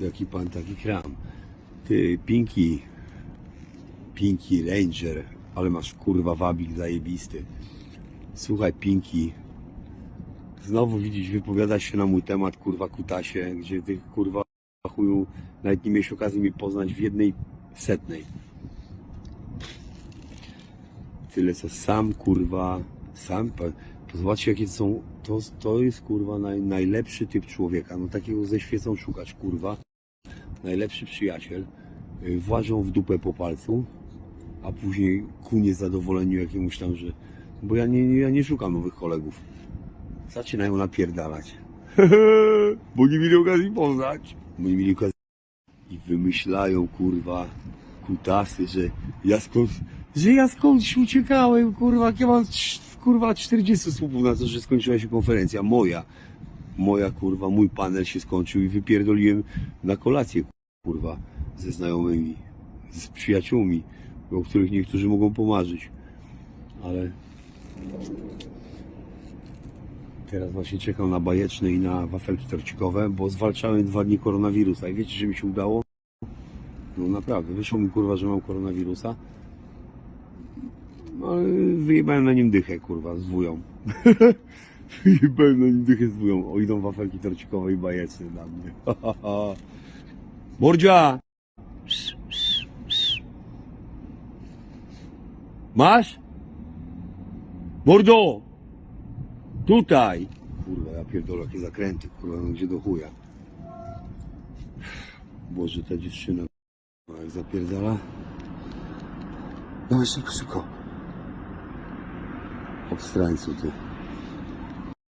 Jaki pan taki kram. Ty, Pinky. Pinky Ranger. Ale masz kurwa wabik zajebisty. Słuchaj, Pinky. Znowu widzisz, wypowiadać się na mój temat, kurwa kutasie, gdzie ty kurwa chuju nawet nie miałeś okazji mnie poznać w jednej setnej. Tyle co sam kurwa, sam. Pa- Zobaczcie jakie są, to, to jest kurwa naj, najlepszy typ człowieka. No takiego ze świecą szukać kurwa. Najlepszy przyjaciel. Y, Włażą w dupę po palcu, a później ku niezadowoleniu jakiemuś tam, że. Bo ja nie, ja nie szukam nowych kolegów. Zaczynają napierdalać. Bo nie mieli okazji poznać. Bo nie mieli okazji. I wymyślają kurwa kutasy, że ja skąd, że ja skądś uciekałem, kurwa, jak ja mam kurwa 40 słupów na to, że skończyła się konferencja moja. Moja kurwa, mój panel się skończył i wypierdoliłem na kolację, kurwa, ze znajomymi, z przyjaciółmi, o których niektórzy mogą pomarzyć. Ale teraz właśnie czekam na bajeczne i na wafelki torcikowe, bo zwalczałem dwa dni koronawirusa i wiecie, że mi się udało? No naprawdę, wyszło mi kurwa, że mam koronawirusa. No wyjebałem na nim dychę, kurwa, z wują. wyjebałem na nim dychę z wują. O, idą wafelki torcikowe i bajeczne dla mnie. Mordzia! Masz? Mordo! Tutaj! Kurwa, ja pierdolę, jakie zakręty, kurwa, no gdzie do chuja. Boże, ta dziewczyna, jak zapierdala. Dawaj szybko, szybko. Obstrańcu ty.